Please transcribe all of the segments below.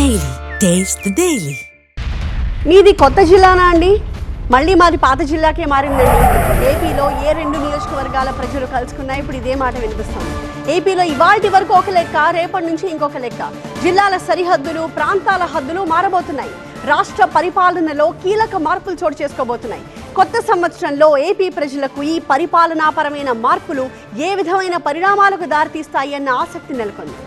Daily taste daily మీది కొత్త జిల్లానా అండి? మళ్ళీ మాది పాత జిల్లాకే మారిందండి. ఏపీలో ఏ రెండు నియోజకవర్గాల ప్రజలు కలుసుకున్నా ఇప్పుడు ఇదే మాట వినిపిస్తుంది. ఏపీలో ఇవాటి వరకు ఒక లెక్క రేపటి నుంచి ఇంకొక లెక్క. జిల్లాల సరిహద్దులు ప్రాంతాల హద్దులు మారబోతున్నాయి. రాష్ట్ర పరిపాలనలో కీలక మార్పులు చోటు చేసుకోబోతున్నాయి. కొత్త సంవత్సరంలో ఏపీ ప్రజలకు ఈ పరిపాలనాపరమైన మార్పులు ఏ విధమైన పరిణామాలకు దారితీస్తాయి అన్న ఆసక్తి నెలకొంది.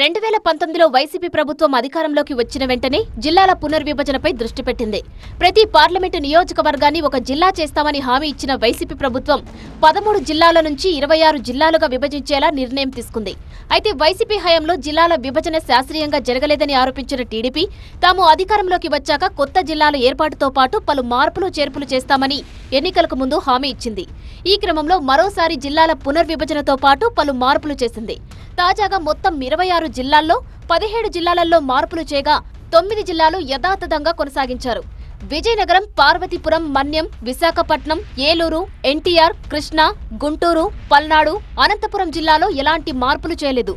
రెండు వేల పంతొమ్మిదిలో వైసీపీ ప్రభుత్వం అధికారంలోకి వచ్చిన వెంటనే జిల్లాల పునర్విభజనపై దృష్టి పెట్టింది. ప్రతి పార్లమెంటు నియోజకవర్గాన్ని ఒక జిల్లా చేస్తామని హామీ ఇచ్చిన వైసీపీ ప్రభుత్వం పదమూడు జిల్లాల నుంచి ఇరవై ఆరు జిల్లాలుగా విభజించేలా నిర్ణయం తీసుకుంది. అయితే వైసీపీ హయాంలో జిల్లాల విభజన శాస్త్రీయంగా జరగలేదని ఆరోపించిన టీడీపీ తాము అధికారంలోకి వచ్చాక కొత్త జిల్లాల ఏర్పాటుతో పాటు పలు మార్పులు చేర్పులు చేస్తామని ఎన్నికలకు ముందు హామీ ఇచ్చింది. ఈ క్రమంలో మరోసారి జిల్లాల పునర్విభజనతో పాటు పలు మార్పులు చేసింది. తాజాగా మొత్తం ఇరవై ఆరు జిల్లాల్లో పదిహేడు జిల్లాలలో మార్పులు చేయగా తొమ్మిది జిల్లాలు యథాతథంగా కొనసాగించారు. విజయనగరం పార్వతీపురం మన్యం విశాఖపట్నం ఏలూరు ఎన్టీఆర్ కృష్ణా గుంటూరు పల్నాడు అనంతపురం జిల్లాలో ఎలాంటి మార్పులు చేయలేదు.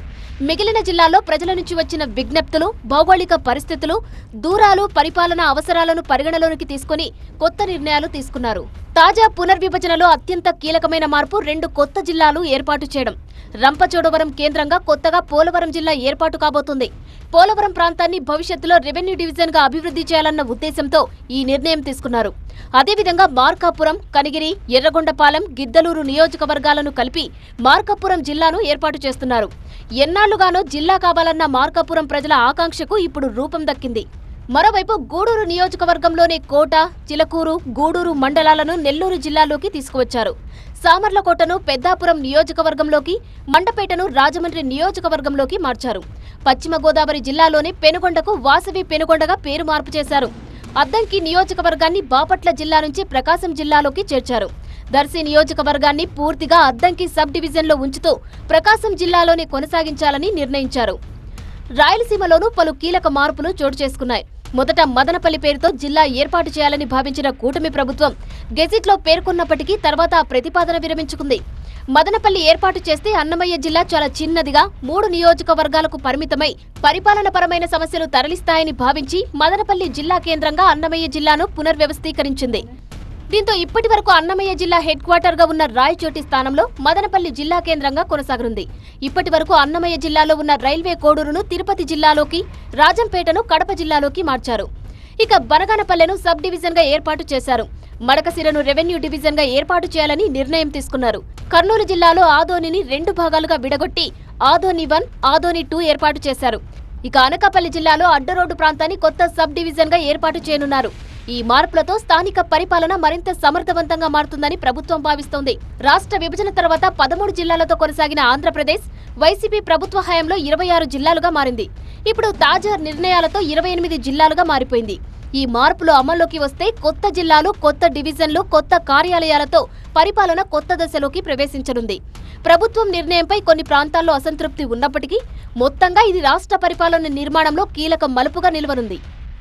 మిగిలిన జిల్లాల్లో ప్రజల నుంచి వచ్చిన విజ్ఞప్తులు భౌగోళిక పరిస్థితులు దూరాలు పరిపాలన అవసరాలను పరిగణలోనికి తీసుకుని కొత్త నిర్ణయాలు తీసుకున్నారు. తాజా పునర్విభజనలో అత్యంత కీలకమైన మార్పు రెండు కొత్త జిల్లాలు ఏర్పాటు చేయడం. రంపచోడవరం కేంద్రంగా కొత్తగా పోలవరం జిల్లా ఏర్పాటు కాబోతుంది. పోలవరం ప్రాంతాన్ని భవిష్యత్తులో రెవెన్యూ డివిజన్గా అభివృద్ధి చేయాలన్న ఉద్దేశంతో ఈ నిర్ణయం తీసుకున్నారు. అదేవిధంగా మార్కాపురం కనిగిరి ఎర్రగొండపాలెం గిద్దలూరు నియోజకవర్గాలను కలిపి మార్కాపురం జిల్లాను ఏర్పాటు చేస్తున్నారు. ఎన్నాళ్ళుగానో జిల్లా కావాలన్న మార్కాపురం ప్రజల ఆకాంక్షకు ఇప్పుడు రూపం దక్కింది. మరోవైపు గూడూరు నియోజకవర్గంలోనే కోట చిలకూరు గూడూరు మండలాలను నెల్లూరు జిల్లాలోకి తీసుకువచ్చారు. సామర్లకోటను పెద్దాపురం నియోజకవర్గంలోకి మండపేటను రాజమండ్రి నియోజకవర్గంలోకి మార్చారు. పశ్చిమ గోదావరి జిల్లాలోని పెనుగొండకు వాసవి పెనుగొండగా పేరు మార్పు చేశారు. అద్దంకి నియోజకవర్గాన్ని బాపట్ల జిల్లా నుంచి ప్రకాశం జిల్లాలోకి చేర్చారు. దర్శి నియోజకవర్గాన్ని పూర్తిగా అద్దంకి సబ్ డివిజన్లో ఉంచుతూ ప్రకాశం జిల్లాలోనే కొనసాగించాలని నిర్ణయించారు. రాయలసీమలోనూ పలు కీలక మార్పులు చోటు చేసుకున్నాయి. మొదట మదనపల్లి పేరుతో జిల్లా ఏర్పాటు చేయాలని భావించిన కూటమి ప్రభుత్వం గెజిట్లో పేర్కొన్నప్పటికీ తర్వాత ఆ ప్రతిపాదన విరమించుకుంది. మదనపల్లి ఏర్పాటు చేస్తే అన్నమయ్య జిల్లా చాలా చిన్నదిగా మూడు నియోజకవర్గాలకు పరిమితమై పరిపాలనపరమైన సమస్యలు తరలిస్తాయని భావించి మదనపల్లి జిల్లా కేంద్రంగా అన్నమయ్య జిల్లాను పునర్వ్యవస్థీకరించింది. దీంతో ఇప్పటి వరకు అన్నమయ్య జిల్లా హెడ్ క్వార్టర్గా ఉన్న రాయచోటి స్థానంలో మదనపల్లి జిల్లా కేంద్రంగా కొనసాగనుంది. ఇప్పటి వరకు అన్నమయ్య జిల్లాలో ఉన్న రైల్వే కోడూరును తిరుపతి జిల్లాలోకి రాజంపేటను కడప జిల్లాలోకి మార్చారు. ఇక బనగానపల్లెను సబ్ డివిజన్గా ఏర్పాటు చేశారు. మడకసిరను రెవెన్యూ డివిజన్గా ఏర్పాటు చేయాలని నిర్ణయం తీసుకున్నారు. కర్నూలు జిల్లాలో ఆదోనిని రెండు భాగాలుగా విడగొట్టి ఆదోని వన్ ఆదోని టూ ఏర్పాటు చేశారు. ఇక అనకాపల్లి జిల్లాలో అడ్డరోడ్డు ప్రాంతాన్ని కొత్త సబ్ డివిజన్గా ఏర్పాటు చేయనున్నారు. ఈ మార్పులతో స్థానిక పరిపాలన మరింత సమర్థవంతంగా మారుతుందని ప్రభుత్వం భావిస్తోంది. రాష్ట్ర విభజన తర్వాత పదమూడు జిల్లాలతో కొనసాగిన ఆంధ్రప్రదేశ్ వైసీపీ ప్రభుత్వ హయాంలో ఇరవై ఆరు జిల్లాలుగా మారింది. ఇప్పుడు తాజా నిర్ణయాలతో ఇరవై ఎనిమిది జిల్లాలుగా మారిపోయింది. ఈ మార్పులు అమల్లోకి వస్తే కొత్త జిల్లాలు కొత్త డివిజన్లు కొత్త కార్యాలయాలతో పరిపాలన కొత్త దశలోకి ప్రవేశించనుంది. ప్రభుత్వం నిర్ణయంపై కొన్ని ప్రాంతాల్లో అసంతృప్తి ఉన్నప్పటికీ మొత్తంగా ఇది రాష్ట్ర పరిపాలన నిర్మాణంలో కీలక మలుపుగా నిలవనుంది.